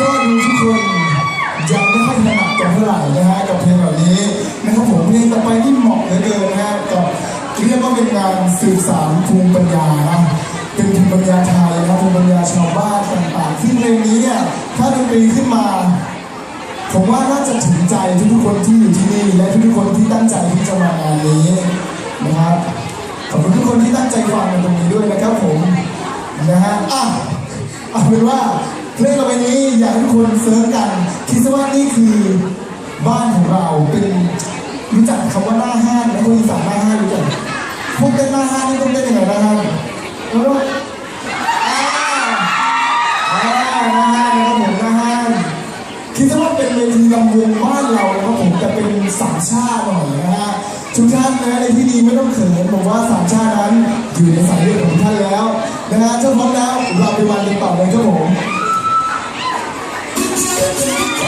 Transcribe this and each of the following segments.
ก็ดูทุกคนยังไม่ค่อยถนัดกันเท่าไหร่นะฮะกับเพลงแบบนี้นะครับผมเพลงต่อไปที่เหมาะเหลือเกินนะฮะกับเรียกว่าเป็นงานสื่อสารภูมิปัญญานะเป็นภูมิปัญญาไทยนะครับภูมิปัญญาชาวบ้านต่างๆซึ่งเพลงนี้เนี่ยถ้าดนตรีขึ้นมา ผมว่าน่าจะถึงใจทุกๆคนที่อยู่ที่นี่และทุกๆคนที่ตั้งใจที่จะมางานนี้นะครับขอบคุณทุกคนที่ตั้งใจฟังกันตรงนี้ด้วยนะครับผมนะฮะอะเอาเป็นว่า เพลงต่อไปนี้อยากให้ทุกคนเซิร์ชกัน คิดซะว่านี่คือบ้านของเราเป็นรู้จักคำว่าหน้าห้างนะคนอีสานหน้าห้างรู้จักพวกเต้นหน้าห้างนี่ต้องเต้นยังไงหน้างแล้หน้าห้างนะครับผมหน้าห้างคิดซะว่าเป็นเวทีลำวงบ้านเรานะครับผมจะเป็นสามชาติหน่อยนะฮะทุกท่านนะในที่นี้ไม่ต้องเขินผมว่าสามชาตินั้นอยู่ในสายเลือดของท่านแล้วนะฮะถ้าพร้อมแล้วเราไปวันกันต่อเลยครับผม Yes.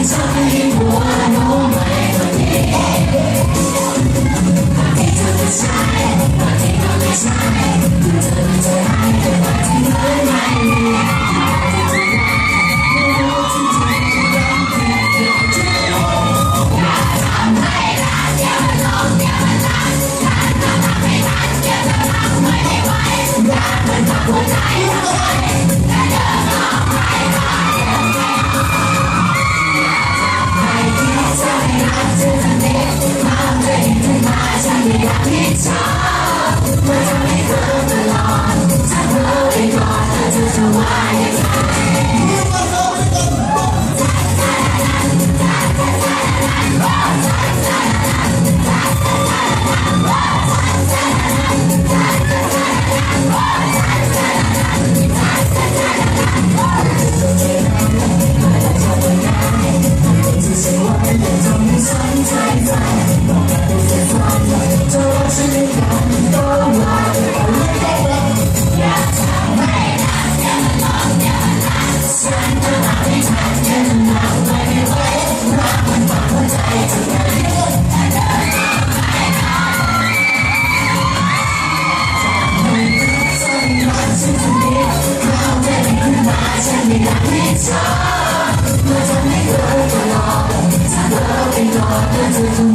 I'm Inside, I think I'm inside guitar, when we come belong. I know we got the wine.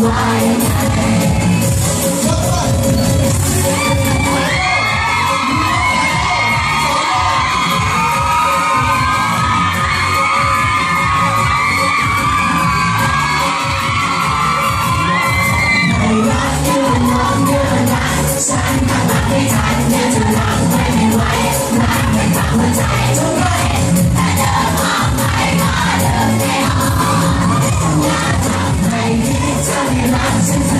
Why? Just